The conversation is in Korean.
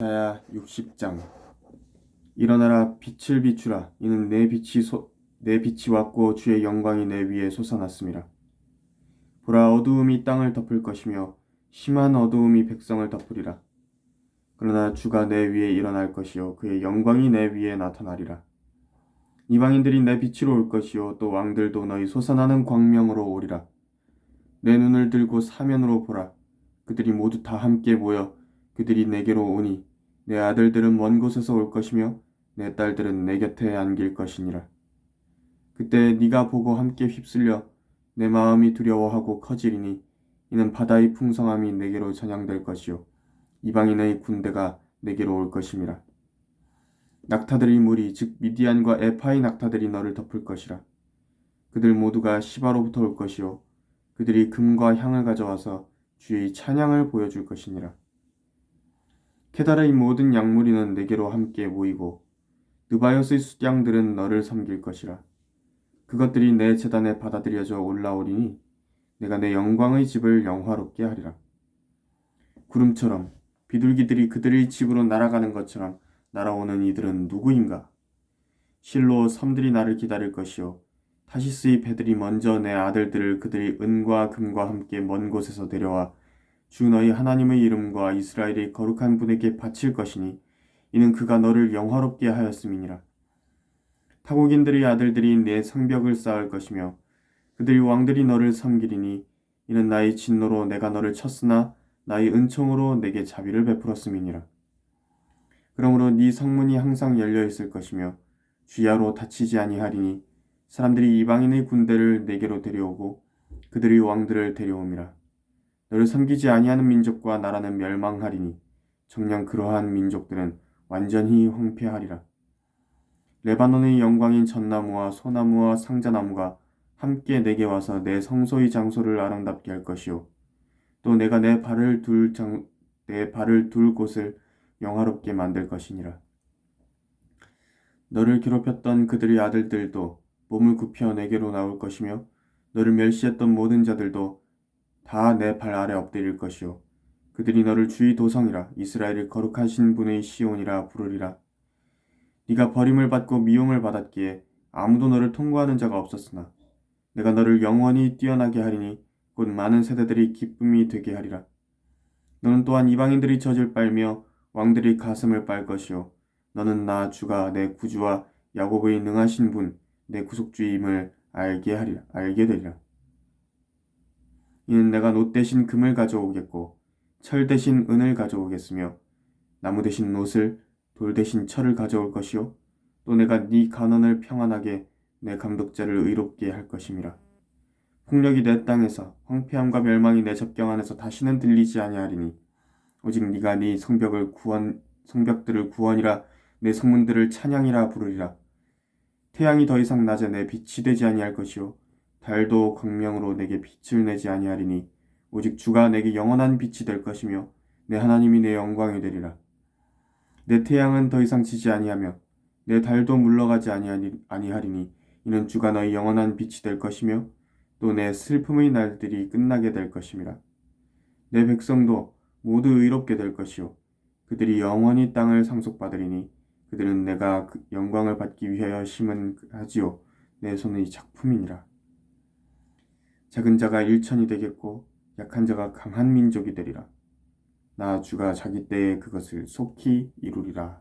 이사야 60장. 일어나라 빛을 비추라. 이는 내 빛이 소, 내 빛이 왔고 주의 영광이 내 위에 솟아났음이라 보라 어두움이 땅을 덮을 것이며 심한 어두움이 백성을 덮으리라. 그러나 주가 내 위에 일어날 것이요 그의 영광이 내 위에 나타나리라. 이방인들이 내 빛으로 올 것이요 또 왕들도 너희 솟아나는 광명으로 오리라. 내 눈을 들고 사면으로 보라. 그들이 모두 다 함께 모여 그들이 내게로 오니 내 아들들은 먼 곳에서 올 것이며 내 딸들은 내 곁에 안길 것이니라. 그때 네가 보고 함께 휩쓸려 내 마음이 두려워하고 커지리니 이는 바다의 풍성함이 내게로 전향될 것이요 이방인의 군대가 내게로 올 것임이라. 낙타들의 무리 즉 미디안과 에파의 낙타들이 너를 덮을 것이라. 그들 모두가 시바로부터 올 것이요 그들이 금과 향을 가져와서 주의 찬양을 보여줄 것이니라. 케다라의 모든 양무리는 내게로 함께 모이고 느바요스의 숫양들은 너를 섬길 것이라. 그것들이 내 재단에 받아들여져 올라오리니 내가 내 영광의 집을 영화롭게 하리라. 구름처럼 비둘기들이 그들의 집으로 날아가는 것처럼 날아오는 이들은 누구인가? 실로 섬들이 나를 기다릴 것이요 타시스의 배들이 먼저 내 아들들을 그들의 은과 금과 함께 먼 곳에서 데려와 주 너희 하나님의 이름과 이스라엘의 거룩한 분에게 바칠 것이니 이는 그가 너를 영화롭게 하였음이니라. 타국인들의 아들들이 내 성벽을 쌓을 것이며 그들의 왕들이 너를 섬기리니 이는 나의 진노로 내가 너를 쳤으나 나의 은총으로 내게 자비를 베풀었음이니라. 그러므로 네 성문이 항상 열려 있을 것이며 주야로 닫히지 아니하리니 사람들이 이방인의 군대를 내게로 데려오고 그들의 왕들을 데려옴이라. 너를 섬기지 아니하는 민족과 나라는 멸망하리니 정녕 그러한 민족들은 완전히 황폐하리라. 레바논의 영광인 전나무와 소나무와 상자나무가 함께 내게 와서 내 성소의 장소를 아름답게 할 것이요 또 내가 내 발을 둘 장, 내 발을 둘 곳을 영화롭게 만들 것이니라. 너를 괴롭혔던 그들의 아들들도 몸을 굽혀 내게로 나올 것이며 너를 멸시했던 모든 자들도 다 내 발 아래 엎드릴 것이요. 그들이 너를 주의 도성이라 이스라엘을 거룩하신 분의 시온이라 부르리라. 네가 버림을 받고 미움을 받았기에 아무도 너를 통과하는 자가 없었으나 내가 너를 영원히 뛰어나게 하리니 곧 많은 세대들이 기쁨이 되게 하리라. 너는 또한 이방인들이 젖을 빨며 왕들이 가슴을 빨 것이요. 너는 나 주가 내 구주와 야곱의 능하신 분 내 구속주임을 알게 하리라 알게 되리라 이는 내가 노 대신 금을 가져오겠고 철 대신 은을 가져오겠으며 나무 대신 놋을 돌 대신 철을 가져올 것이요. 또 내가 네 가난을 평안하게 내 감독자를 의롭게 할 것임이라. 폭력이 내 땅에서 황폐함과 멸망이 내 접경 안에서 다시는 들리지 아니하리니 오직 네가 네 성벽을 구원 성벽들을 구원이라 내 성문들을 찬양이라 부르리라. 태양이 더 이상 낮에 내 빛이 되지 아니할 것이요 달도 광명으로 내게 빛을 내지 아니하리니 오직 주가 내게 영원한 빛이 될 것이며 내 하나님이 내 영광이 되리라. 내 태양은 더 이상 지지 아니하며 내 달도 물러가지 아니하리, 아니하리니 이는 주가 너희 영원한 빛이 될 것이며 또 내 슬픔의 날들이 끝나게 될 것임이라. 내 백성도 모두 의롭게 될 것이요. 그들이 영원히 땅을 상속받으리니 그들은 내가 그 영광을 받기 위하여 심은 하지요. 내 손의 작품이니라 작은 자가 일천이 되겠고 약한 자가 강한 민족이 되리라. 나 주가 자기 때에 그것을 속히 이루리라